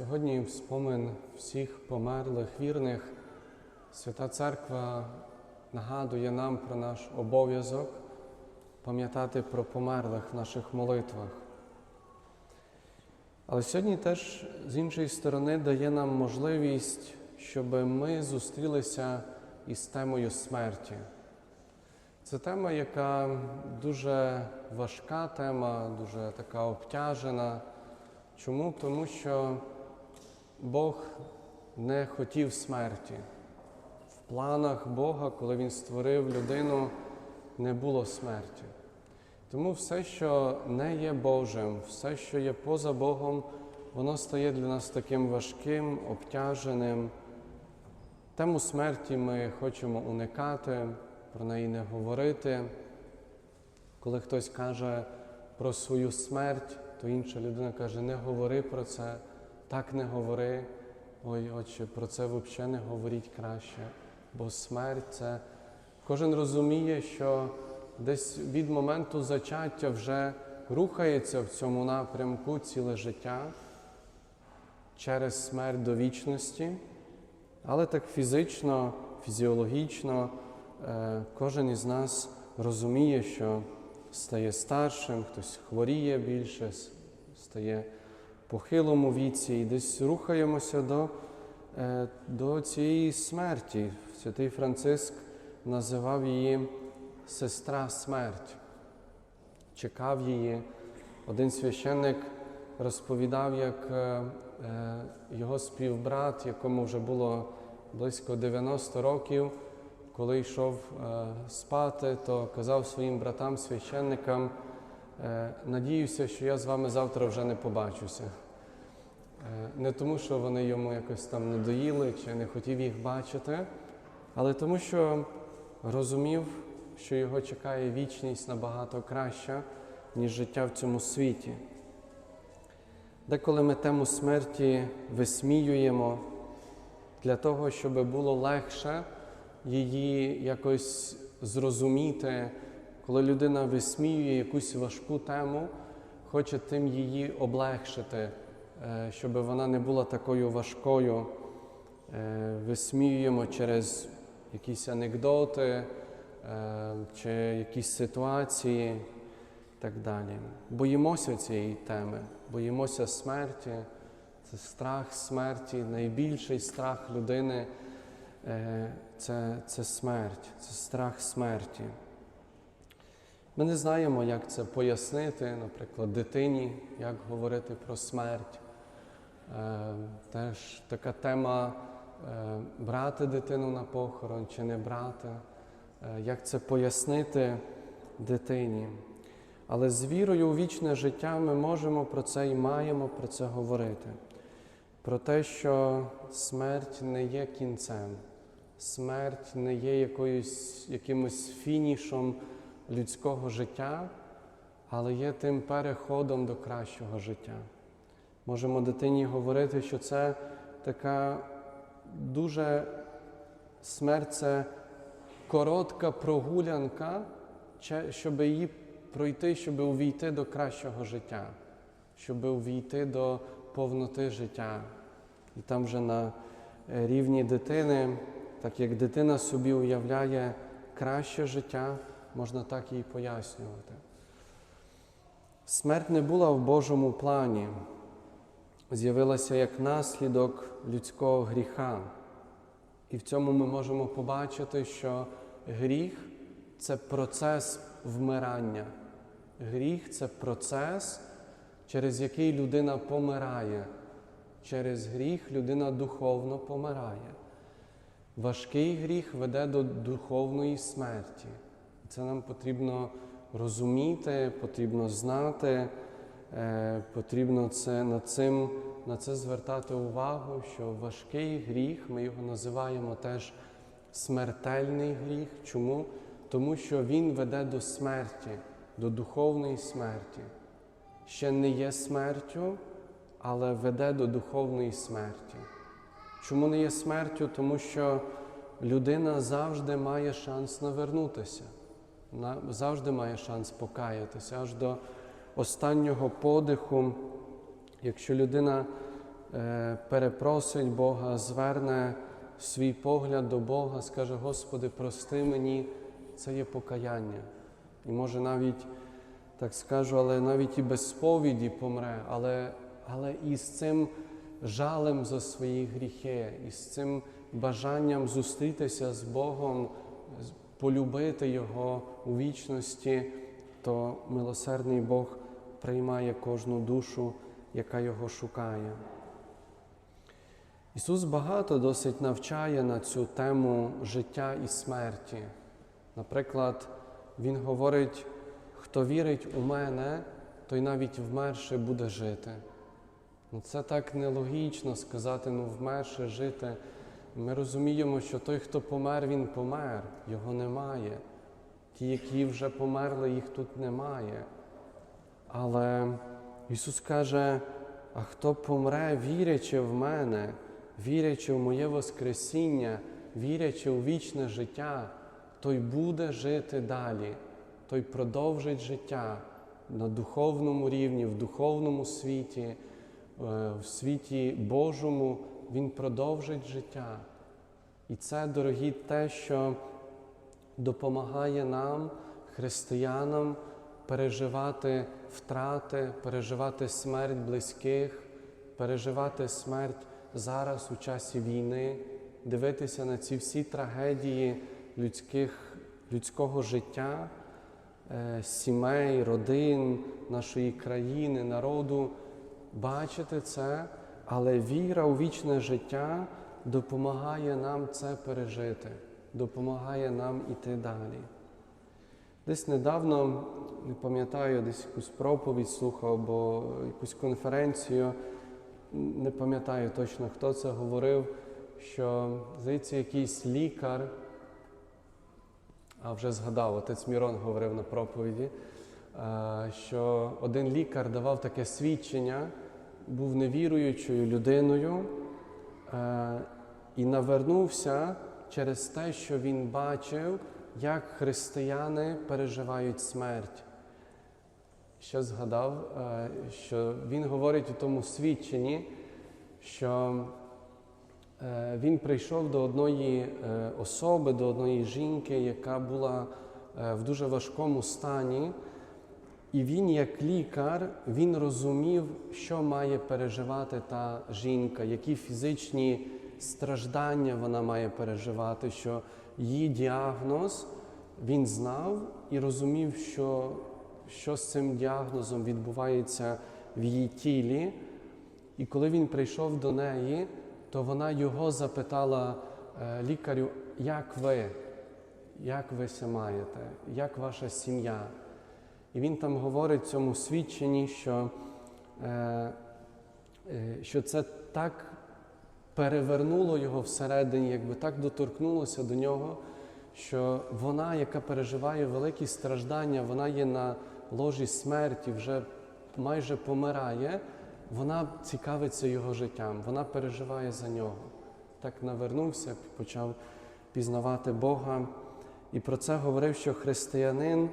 Сьогодні в спомин всіх померлих вірних Свята Церква нагадує нам про наш обов'язок пам'ятати про померлих в наших молитвах. Але сьогодні теж з іншої сторони дає нам можливість, щоб ми зустрілися із темою смерті. Це тема, яка дуже важка тема, дуже така обтяжена. Чому? Тому що Бог не хотів смерті. В планах Бога, коли Він створив людину, не було смерті. Тому все, що не є Божим, все, що є поза Богом, воно стає для нас таким важким, обтяженим. Тему смерті ми хочемо уникати, про неї не говорити. Коли хтось каже про свою смерть, то інша людина каже, не говори про це, так не говори. Ой, отче, про це взагалі не говоріть краще. Бо смерть це кожен розуміє, що десь від моменту зачаття вже рухається в цьому напрямку ціле життя через смерть до вічності, але так фізично, фізіологічно е, кожен із нас розуміє, що стає старшим, хтось хворіє більше, стає похилому віці і десь рухаємося до, е, до цієї смерті. Святий Франциск називав її сестра смерть, чекав її. Один священник розповідав, як е, е, його співбрат, якому вже було близько 90 років, коли йшов спати, то казав своїм братам, священникам, е, надіюся, що я з вами завтра вже не побачуся. Е, Не тому, що вони йому якось там надоїли чи не хотів їх бачити, але тому, що розумів, що його чекає вічність набагато краща, ніж життя в цьому світі. Деколи ми тему смерті висміюємо для того, щоб було легше її якось зрозуміти, коли людина висміює якусь важку тему, хоче тим її облегшити, е, щоб вона не була такою важкою. Е, Висміюємо через якісь анекдоти е, чи якісь ситуації і так далі. Боїмося цієї теми, боїмося смерті. Це страх смерті, найбільший страх людини це, це смерть, це страх смерті. Ми не знаємо, як це пояснити, наприклад, дитині, як говорити про смерть. Е, Теж така тема е, брати дитину на похорон чи не брати, Е, як це пояснити дитині. Але з вірою у вічне життя ми можемо про це і маємо про це говорити. Про те, що смерть не є кінцем, смерть не є якоюсь, якимось фінішом людського життя, але є тим переходом до кращого життя. Можемо дитині говорити, що це така дуже смерть це коротка прогулянка, щоб її пройти, щоб увійти до кращого життя, щоб увійти до повноти життя. І там вже на е, рівні дитини, так як дитина собі уявляє краще життя, можна так їй пояснювати. Смерть не була в Божому плані, з'явилася як наслідок людського гріха. І в цьому ми можемо побачити, що гріх це процес вмирання. Гріх це процес, через який людина помирає. Через гріх людина духовно помирає. Важкий гріх веде до духовної смерті. Це нам потрібно розуміти, потрібно знати, е, потрібно це, над цим, на це звертати увагу, що важкий гріх, ми його називаємо теж смертельний гріх. Чому? Тому що він веде до смерті, до духовної смерті. Ще не є смертю, але веде до духовної смерті. Чому не є смертю? Тому що людина завжди має шанс навернутися, завжди має шанс покаятися аж до останнього подиху. Якщо людина е, перепросить Бога, зверне свій погляд до Бога, скаже, Господи, прости мені, це є покаяння. І може навіть, так скажу, але навіть і без сповіді помре, але, але і з цим жалем за свої гріхи, і з цим бажанням зустрітися з Богом, полюбити Його у вічності, то милосердний Бог приймає кожну душу, яка його шукає. Ісус багато досить навчає на цю тему життя і смерті. Наприклад, Він говорить, хто вірить у мене, той навіть вмерше буде жити. Ну, це так нелогічно сказати, ну вмерше жити. Ми розуміємо, що той, хто помер, він помер, його немає. Ті, які вже померли, їх тут немає. Але Ісус каже: а хто помре, вірячи в мене, вірячи в моє Воскресіння, вірячи у вічне життя, той буде жити далі, той продовжить життя на духовному рівні, в духовному світі, е, в світі Божому, Він продовжить життя. І це, дорогі, те, що допомагає нам, християнам, переживати втрати, переживати смерть близьких, переживати смерть зараз у часі війни, дивитися на ці всі трагедії людських, людського життя, е, сімей, родин, нашої країни, народу, бачити це, але віра у вічне життя допомагає нам це пережити, допомагає нам іти далі. Десь недавно, не пам'ятаю, десь якусь проповідь слухав або якусь конференцію, не пам'ятаю точно, хто це говорив, що, здається, якийсь лікар, а вже згадав, отець Мірон говорив на проповіді, е, що один лікар давав таке свідчення, був невіруючою людиною е, і навернувся через те, що він бачив, як християни переживають смерть. Ще згадав, е, що він говорить у тому свідченні, що е, він прийшов до одної е, особи, до одної жінки, яка була е, в дуже важкому стані, і він, як лікар, він розумів, що має переживати та жінка, які фізичні страждання вона має переживати, що її діагноз він знав і розумів, що, що з цим діагнозом відбувається в її тілі. І коли він прийшов до неї, то вона його запитала «Е, лікарю, як ви, як ви се маєте, як ваша сім'я? І він там говорить в цьому свідченні, що, е, е, що це так перевернуло його всередині, якби так доторкнулося до нього, що вона, яка переживає великі страждання, вона є на ложі смерті, вже майже помирає, вона цікавиться його життям, вона переживає за нього. Так навернувся, почав пізнавати Бога. І про це говорив, що християнин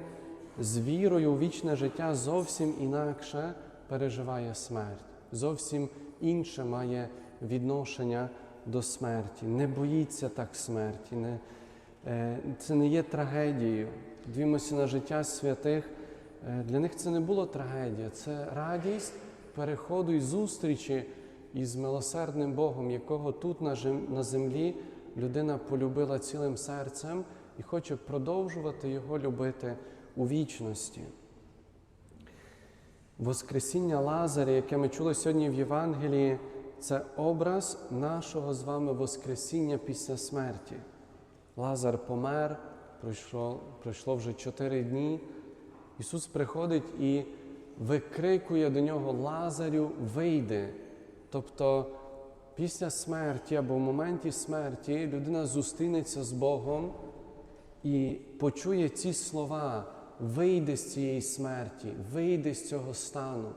з вірою у вічне життя зовсім інакше переживає смерть, зовсім інше має відношення до смерті, не боїться так смерті. Не, е, це не є трагедією. Дивімося на життя святих. Е, Для них це не було трагедія, це радість переходу і зустрічі із милосердним Богом, якого тут на землі людина полюбила цілим серцем і хоче продовжувати його любити у вічності. Воскресіння Лазаря, яке ми чули сьогодні в Євангелії, це образ нашого з вами Воскресіння після смерті. Лазар помер, пройшло, пройшло вже чотири дні. Ісус приходить і викрикує до нього Лазарю, вийди. Тобто після смерті або в моменті смерті людина зустрінеться з Богом і почує ці слова, вийди з цієї смерті, вийди з цього стану.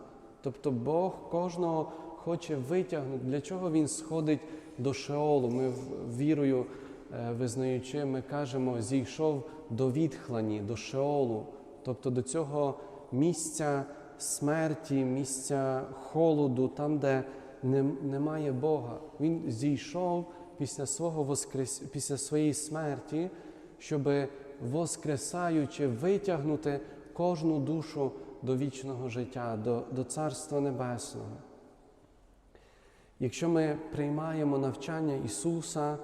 Тобто Бог кожного хоче витягнути, для чого Він сходить до Шеолу. Ми вірою е, визнаючи, ми кажемо, зійшов до відхлані, до Шеолу, тобто до цього місця смерті, місця холоду, там, де немає Бога. Він зійшов після свого воскрес... після своєї смерті, щоб воскресаючи витягнути кожну душу до вічного життя, до, до Царства Небесного. Якщо ми приймаємо навчання Ісуса,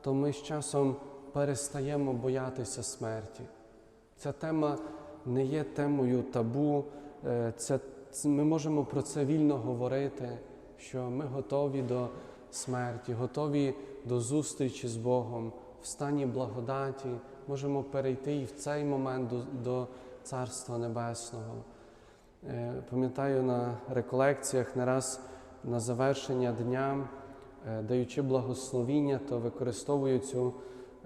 то ми з часом перестаємо боятися смерті. Ця тема не є темою табу, е, це, ми можемо про це вільно говорити, що ми готові до смерті, готові до зустрічі з Богом в стані благодаті, можемо перейти і в цей момент до, до Царства Небесного. Е, Пам'ятаю на реколекціях не раз на завершення дня, е, даючи благословіння, то використовую цю,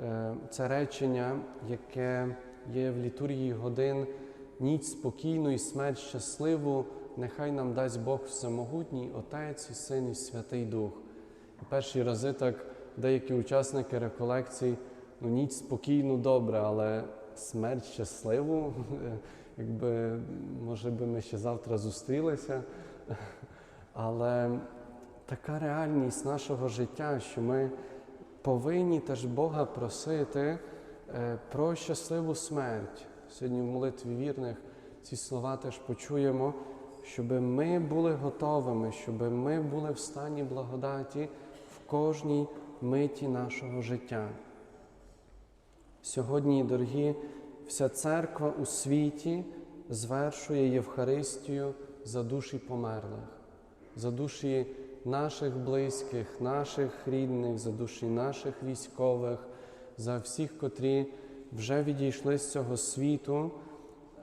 е, це речення, яке є в літургії годин ніч спокійну і смерть щасливу, нехай нам дасть Бог всемогутній, Отець і Син і Святий Дух. І перші рази так деякі учасники реколекцій, ну ніч спокійну, добре, але смерть щасливу, якби може би ми ще завтра зустрілися. Але така реальність нашого життя, що ми повинні теж Бога просити е, про щасливу смерть. Сьогодні в молитві вірних ці слова теж почуємо, щоб ми були готовими, щоб ми були в стані благодаті в кожній миті нашого життя. Сьогодні, дорогі, вся церква у світі звершує Євхаристію за душі померлих, за душі наших близьких, наших рідних, за душі наших військових, за всіх, котрі вже відійшли з цього світу.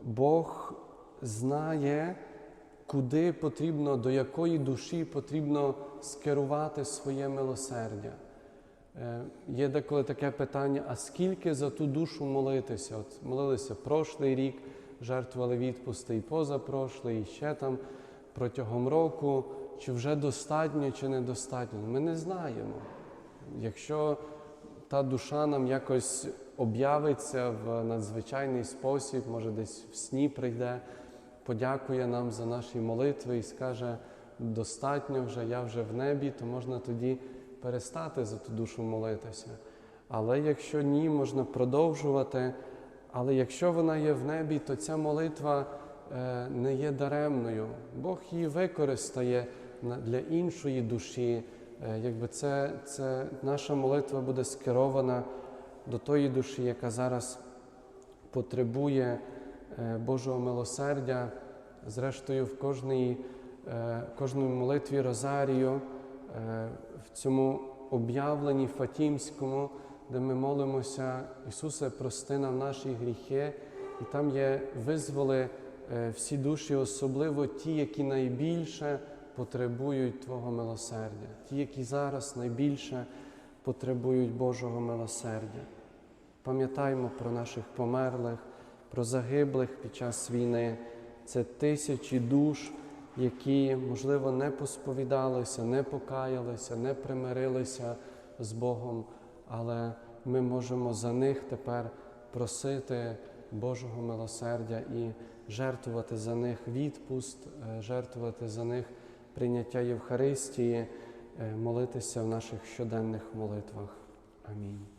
Бог знає, куди потрібно, до якої душі потрібно скерувати своє милосердя. Е, Є деколи таке питання: а скільки за ту душу молитися? От молилися прошлий рік, жертвували відпусти і позапрошлий, і ще там протягом року, чи вже достатньо, чи недостатньо. Ми не знаємо. Якщо та душа нам якось об'явиться в надзвичайний спосіб, може десь в сні прийде, подякує нам за наші молитви і скаже, достатньо вже, я вже в небі, то можна тоді перестати за ту душу молитися. Але якщо ні, можна продовжувати. Але якщо вона є в небі, то ця молитва е, не є даремною. Бог її використає для іншої душі. Е, Якби це, це наша молитва буде скерована до тої душі, яка зараз потребує е, Божого милосердя. Зрештою, в кожній, кожній молитві Розарію, цьому об'явленні Фатімському, де ми молимося, Ісусе, прости нам наші гріхи, і там є визволи е, всі душі, особливо ті, які найбільше потребують Твого милосердя, ті, які зараз найбільше потребують Божого милосердя. Пам'ятаймо про наших померлих, про загиблих під час війни. Це тисячі душ, які, можливо, не посповідалися, не покаялися, не примирилися з Богом, але ми можемо за них тепер просити Божого милосердя і жертвувати за них відпуст, е, жертвувати за них прийняття Євхаристії, е, молитися в наших щоденних молитвах. Амінь.